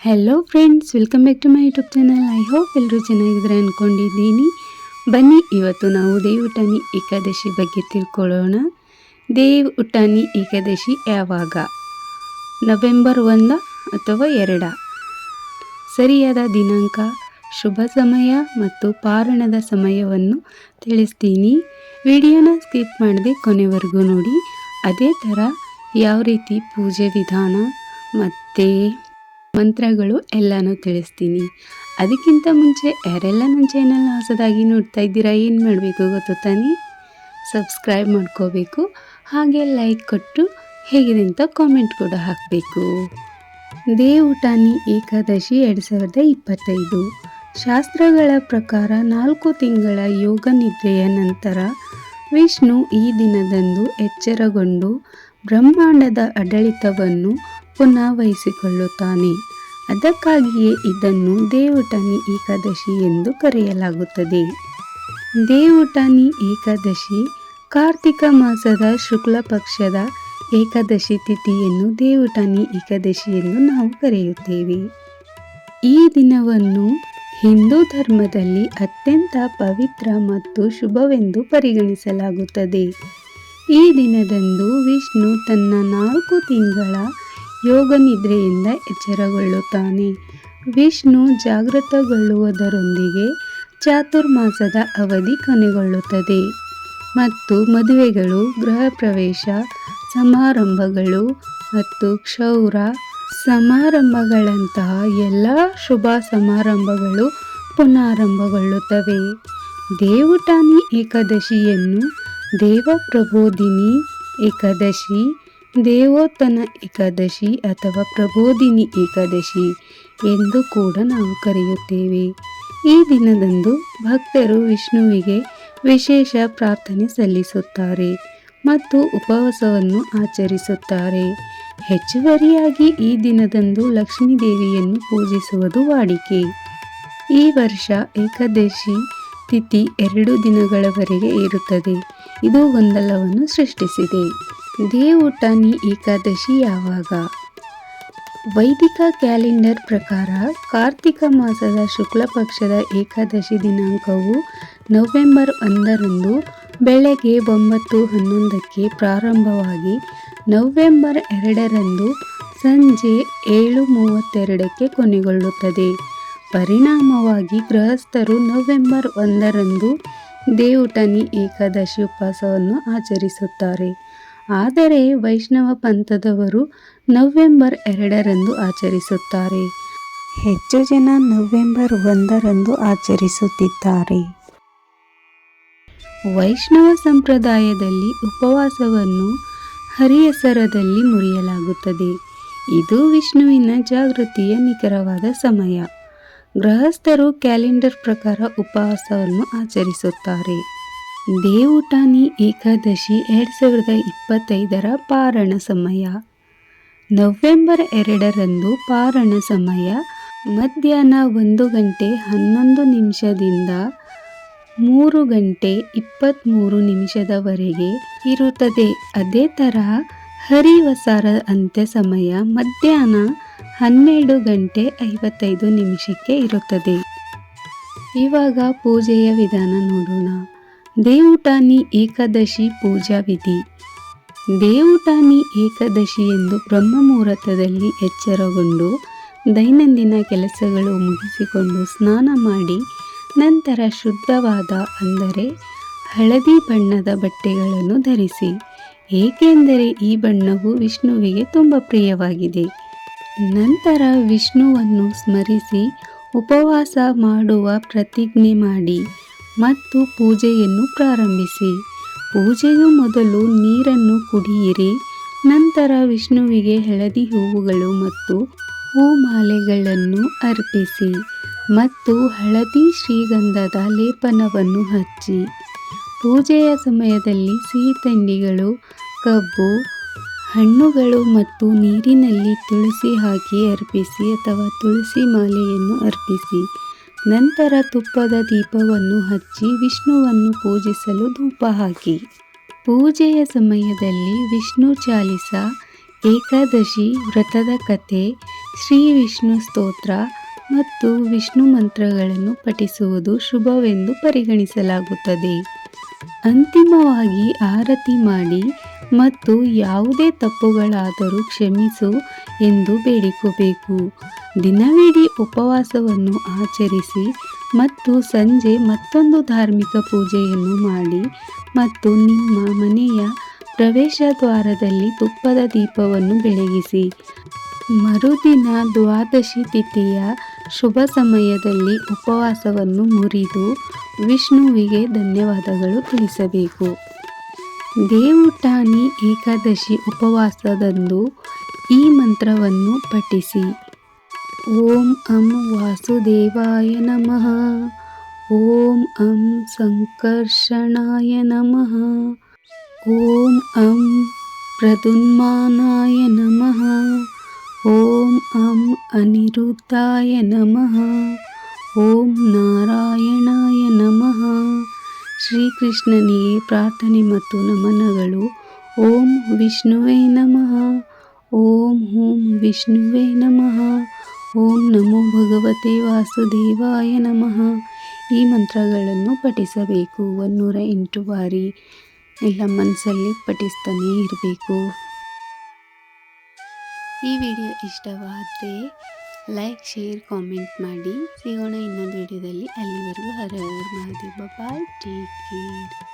Hello friends welcome back to my YouTube channel I hope ಎಲ್ಲರೂ ಚೆನ್ನಾಗಿದ್ದಾರೆ ಅಂದ್ಕೊಂಡಿದ್ದೀನಿ ಬನ್ನಿ, ಇವತ್ತು ನಾವು ದೇವ್ ಉಟಾನಿ ಏಕಾದಶಿ ಬಗ್ಗೆ ತಿಳ್ಕೊಳ್ಳೋಣ. ದೇವ್ ಉಟಾನಿ ಏಕಾದಶಿ ಯಾವಾಗ? ನವೆಂಬರ್ ಒಂದ ಅಥವಾ ಎರಡ? ಸರಿಯಾದ ದಿನಾಂಕ, ಶುಭ ಸಮಯ ಮತ್ತು ಪಾರಣದ ಸಮಯವನ್ನು ತಿಳಿಸ್ತೀನಿ. ವಿಡಿಯೋನ ಸ್ಕಿಪ್ ಮಾಡದೆ ಕೊನೆವರೆಗೂ ನೋಡಿ. ಅದೇ ಥರ ಯಾವ ರೀತಿ ಪೂಜೆ ವಿಧಾನ ಮತ್ತು ಮಂತ್ರಗಳು ಎಲ್ಲನೂ ತಿಳಿಸ್ತೀನಿ. ಅದಕ್ಕಿಂತ ಮುಂಚೆ ಯಾರೆಲ್ಲ ನನ್ನ ಚಾನಲ್ ಹೊಸದಾಗಿ ನೋಡ್ತಾ ಇದ್ದೀರಾ, ಏನು ಮಾಡಬೇಕು ಗೊತ್ತು ತಾನೇ? ಸಬ್ಸ್ಕ್ರೈಬ್ ಮಾಡ್ಕೋಬೇಕು, ಹಾಗೆ ಲೈಕ್ ಕೊಟ್ಟು ಹೇಗಿದೆ ಅಂತ ಕಾಮೆಂಟ್ ಕೂಡ ಹಾಕಬೇಕು. ದೇವುಟಾನಿ ಏಕಾದಶಿ ಎರಡು ಸಾವಿರದ ಇಪ್ಪತ್ತೈದು. ಶಾಸ್ತ್ರಗಳ ಪ್ರಕಾರ ನಾಲ್ಕು ತಿಂಗಳ ಯೋಗ ನಿದ್ರೆಯ ನಂತರ ವಿಷ್ಣು ಈ ದಿನದಂದು ಎಚ್ಚರಗೊಂಡು ಬ್ರಹ್ಮಾಂಡದ ಆಡಳಿತವನ್ನು ಪುನಃ ವಹಿಸಿಕೊಳ್ಳುತ್ತಾನೆ. ಅದಕ್ಕಾಗಿಯೇ ಇದನ್ನು ದೇವುಟನಿ ಏಕಾದಶಿ ಎಂದು ಕರೆಯಲಾಗುತ್ತದೆ. ದೇವುಟನಿ ಏಕಾದಶಿ ಕಾರ್ತಿಕ ಮಾಸದ ಶುಕ್ಲ ಪಕ್ಷದ ಏಕಾದಶಿ ತಿಥಿಯನ್ನು ದೇವುಟನಿ ಏಕಾದಶಿ ಎಂದು ನಾವು ಕರೆಯುತ್ತೇವೆ. ಈ ದಿನವನ್ನು ಹಿಂದೂ ಧರ್ಮದಲ್ಲಿ ಅತ್ಯಂತ ಪವಿತ್ರ ಮತ್ತು ಶುಭವೆಂದು ಪರಿಗಣಿಸಲಾಗುತ್ತದೆ. ಈ ದಿನದಂದು ವಿಷ್ಣು ತನ್ನ ನಾಲ್ಕು ತಿಂಗಳ ಯೋಗ ನಿದ್ರೆಯಿಂದ ಎಚ್ಚರಗೊಳ್ಳುತ್ತಾನೆ. ವಿಷ್ಣು ಜಾಗೃತಗೊಳ್ಳುವುದರೊಂದಿಗೆ ಚಾತುರ್ಮಾಸದ ಅವಧಿ ಕೊನೆಗೊಳ್ಳುತ್ತದೆ. ಮತ್ತು ಮದುವೆಗಳು, ಗೃಹ ಪ್ರವೇಶ, ಸಮಾರಂಭಗಳು ಮತ್ತು ಕ್ಷೌರ ಸಮಾರಂಭಗಳಂತಹ ಎಲ್ಲ ಶುಭ ಸಮಾರಂಭಗಳು ಪುನರಾರಂಭಗೊಳ್ಳುತ್ತವೆ ದೇವುಟಾನಿ ಏಕಾದಶಿಯನ್ನು ದೇವಪ್ರಬೋಧಿನಿ ಏಕಾದಶಿ ದೇವೋತ್ತನ ಏಕಾದಶಿ ಅಥವಾ ಪ್ರಬೋಧಿನಿ ಏಕಾದಶಿ ಎಂದು ಕೂಡ ನಾವು ಕರೆಯುತ್ತೇವೆ. ಈ ದಿನದಂದು ಭಕ್ತರು ವಿಷ್ಣುವಿಗೆ ವಿಶೇಷ ಪ್ರಾರ್ಥನೆ ಸಲ್ಲಿಸುತ್ತಾರೆ ಮತ್ತು ಉಪವಾಸವನ್ನು ಆಚರಿಸುತ್ತಾರೆ. ಹೆಚ್ಚುವರಿಯಾಗಿ ಈ ದಿನದಂದು ಲಕ್ಷ್ಮೀ ದೇವಿಯನ್ನು ಪೂಜಿಸುವುದು ವಾಡಿಕೆ. ಈ ವರ್ಷ ಏಕಾದಶಿ ತಿಥಿ ಎರಡು ದಿನಗಳವರೆಗೆ ಇರುತ್ತದೆ. ಇದು ಗೊಂದಲವನ್ನು ಸೃಷ್ಟಿಸಿದೆ. ದೇವುಟಾನಿ ಏಕಾದಶಿ ಯಾವಾಗ? ವೈದಿಕ ಕ್ಯಾಲೆಂಡರ್ ಪ್ರಕಾರ ಕಾರ್ತಿಕ ಮಾಸದ ಶುಕ್ಲ ಪಕ್ಷದ ಏಕಾದಶಿ ದಿನಾಂಕವು ನವೆಂಬರ್ ಒಂದರಂದು ಬೆಳಗ್ಗೆ ಒಂಬತ್ತು ಹನ್ನೊಂದಕ್ಕೆ ಪ್ರಾರಂಭವಾಗಿ ನವೆಂಬರ್ ಎರಡರಂದು ಸಂಜೆ ಏಳು ಮೂವತ್ತೆರಡಕ್ಕೆ ಕೊನೆಗೊಳ್ಳುತ್ತದೆ. ಪರಿಣಾಮವಾಗಿ ಗೃಹಸ್ಥರು ನವೆಂಬರ್ ಒಂದರಂದು ದೇವುಟನಿ ಏಕಾದಶಿ ಉಪವಾಸವನ್ನು ಆಚರಿಸುತ್ತಾರೆ. ಆದರೆ ವೈಷ್ಣವ ಪಂಥದವರು ನವೆಂಬರ್ ಎರಡರಂದು ಆಚರಿಸುತ್ತಾರೆ. ಹೆಚ್ಚು ಜನ ನವೆಂಬರ್ ಒಂದರಂದು ಆಚರಿಸುತ್ತಿದ್ದಾರೆ. ವೈಷ್ಣವ ಸಂಪ್ರದಾಯದಲ್ಲಿ ಉಪವಾಸವನ್ನು ಹರಿಯಸರದಲ್ಲಿ ಮುರಿಯಲಾಗುತ್ತದೆ. ಇದು ವಿಷ್ಣುವಿನ ಜಾಗೃತಿಯ ನಿಖರವಾದ ಸಮಯ. ಗೃಹಸ್ಥರು ಕ್ಯಾಲೆಂಡರ್ ಪ್ರಕಾರ ಉಪವಾಸವನ್ನು ಆಚರಿಸುತ್ತಾರೆ. ದೇವುಟಾನಿ ಏಕಾದಶಿ ಎರಡು ಸಾವಿರದ ಇಪ್ಪತ್ತೈದರ ಪಾರಣ ಸಮಯ. ನವೆಂಬರ್ ಎರಡರಂದು ಪಾರಣ ಸಮಯ. ಮಧ್ಯಾಹ್ನ ಒಂದು ಗಂಟೆ ಹನ್ನೊಂದು ನಿಮಿಷದಿಂದ ಮೂರು ಗಂಟೆ ಇಪ್ಪತ್ತ್ಮೂರು ನಿಮಿಷದವರೆಗೆ ಇರುತ್ತದೆ. ಅದೇ ಥರ ಹರಿವಸಾರ ಅಂತ್ಯ ಸಮಯ ಮಧ್ಯಾಹ್ನ ಹನ್ನೆರಡು ಗಂಟೆ ಐವತ್ತೈದು ನಿಮಿಷಕ್ಕೆ ಇರುತ್ತದೆ. ಇವಾಗ ಪೂಜೆಯ ವಿಧಾನ ನೋಡೋಣ. ದೇವುಟಾನಿ ಏಕಾದಶಿ ಪೂಜಾ ವಿಧಿ ದೇವುಟಾನಿ ಏಕಾದಶಿ ಎಂದು ಬ್ರಹ್ಮ ಮುಹೂರ್ತದಲ್ಲಿ ಎಚ್ಚರಗೊಂಡು ದೈನಂದಿನ ಕೆಲಸಗಳು ಮುಗಿಸಿಕೊಂಡು ಸ್ನಾನ ಮಾಡಿ ನಂತರ ಶುದ್ಧವಾದ ಅಂದರೆ ಹಳದಿ ಬಣ್ಣದ ಬಟ್ಟೆಗಳನ್ನು ಧರಿಸಿ. ಏಕೆಂದರೆ ಈ ಬಣ್ಣವು ವಿಷ್ಣುವಿಗೆ ತುಂಬ ಪ್ರಿಯವಾಗಿದೆ. ನಂತರ ವಿಷ್ಣುವನ್ನು ಸ್ಮರಿಸಿ ಉಪವಾಸ ಮಾಡುವ ಪ್ರತಿಜ್ಞೆ ಮಾಡಿ. ಮತ್ತು ಪೂಜೆಯನ್ನು ಪ್ರಾರಂಭಿಸಿ. ಪೂಜೆಯು ಮೊದಲು ನೀರನ್ನು ಕುಡಿಯಿರಿ. ನಂತರ ವಿಷ್ಣುವಿಗೆ ಹಳದಿ ಹೂವುಗಳು ಮತ್ತು ಹೂಮಾಲೆಗಳನ್ನು ಅರ್ಪಿಸಿ ಮತ್ತು ಹಳದಿ ಶ್ರೀಗಂಧದ ಲೇಪನವನ್ನು ಹಚ್ಚಿ. ಪೂಜೆಯ ಸಮಯದಲ್ಲಿ ಸಿಹಿ ತಿಂಡಿಗಳು, ಕಬ್ಬು, ಹಣ್ಣುಗಳು ಮತ್ತು ನೀರಿನಲ್ಲಿ ತುಳಸಿ ಹಾಕಿ ಅರ್ಪಿಸಿ ಅಥವಾ ತುಳಸಿ ಮಾಲೆಯನ್ನು ಅರ್ಪಿಸಿ. ನಂತರ ತುಪ್ಪದ ದೀಪವನ್ನು ಹಚ್ಚಿ ವಿಷ್ಣುವನ್ನು ಪೂಜಿಸಲು ಧೂಪ ಹಾಕಿ. ಪೂಜೆಯ ಸಮಯದಲ್ಲಿ ವಿಷ್ಣು ಚಾಲಿಸ, ಏಕಾದಶಿ ವ್ರತದ ಕಥೆ, ಶ್ರೀ ವಿಷ್ಣು ಸ್ತೋತ್ರ ಮತ್ತು ವಿಷ್ಣು ಮಂತ್ರಗಳನ್ನು ಪಠಿಸುವುದು ಶುಭವೆಂದು ಪರಿಗಣಿಸಲಾಗುತ್ತದೆ. ಅಂತಿಮವಾಗಿ ಆರತಿ ಮಾಡಿ ಮತ್ತು ಯಾವುದೇ ತಪ್ಪುಗಳಾದರೂ ಕ್ಷಮಿಸು ಎಂದು ಬೇಡಿಕೋಬೇಕು. ದಿನವಿಡೀ ಉಪವಾಸವನ್ನು ಆಚರಿಸಿ ಮತ್ತು ಸಂಜೆ ಮತ್ತೊಂದು ಧಾರ್ಮಿಕ ಪೂಜೆಯನ್ನು ಮಾಡಿ ಮತ್ತು ನಿಮ್ಮ ಮನೆಯ ಪ್ರವೇಶ ದ್ವಾರದಲ್ಲಿ ತುಪ್ಪದ ದೀಪವನ್ನು ಬೆಳಗಿಸಿ. ಮರುದಿನ ದ್ವಾದಶಿ ತಿಥಿಯ ಶುಭ ಸಮಯದಲ್ಲಿ ಉಪವಾಸವನ್ನು ಮುರಿದು ವಿಷ್ಣುವಿಗೆ ಧನ್ಯವಾದಗಳು ತಿಳಿಸಬೇಕು. ದೇವುಟಾನಿ ಏಕಾದಶಿ ಉಪವಾಸದಂದು ಈ ಮಂತ್ರವನ್ನು ಪಠಿಸಿ. ಓಂ ಅಂ ವಾಸುದೇವಾಯ ನಮಃ. ಓಂ ಅಂ ಸಂಕರ್ಷಣಾಯ ನಮಃ. ಓಂ ಅಂ ಪ್ರದುನ್ಮಾನಾಯ ನಮಃ. ಓಂ ಅಂ ಅನಿರುದ್ಧಾಯ ನಮಃ. ಓಂ ನಾರಾಯಣಾಯ ನಮಃ. ಶ್ರೀಕೃಷ್ಣನಿಗೆ ಪ್ರಾರ್ಥನೆ ಮತ್ತು ನಮನಗಳು. ಓಂ ವಿಷ್ಣುವೇ ನಮಃ. ಓಂ ಹೂಂ ವಿಷ್ಣುವೇ ನಮಃ. ಓಂ ನಮೋ ಭಗವತೆ ವಾಸುದೇವಾಯ ನಮಃ. ಈ ಮಂತ್ರಗಳನ್ನು ಪಠಿಸಬೇಕು. ಒಂದೂರ ಎಂಟು ಬಾರಿ ಎಲ್ಲ ಮನಸ್ಸಲ್ಲಿ ಪಠಿಸ್ತಾನೇ ಇರಬೇಕು. ಈ ವಿಡಿಯೋ ಇಷ್ಟವಾದರೆ ಲೈಕ್ ಶೇರ್ ಕಾಮೆಂಟ್ ಮಾಡಿ. ಸಿಗೋಣ ಇನ್ನೊಂದು ವಿಡಿಯೋದಲ್ಲಿ. ಅಲ್ಲಿವರೆಗೂ ಹರ ಮಾಡಿ ಬಾಯ್ ಟೇಕ್ ಕೇರ್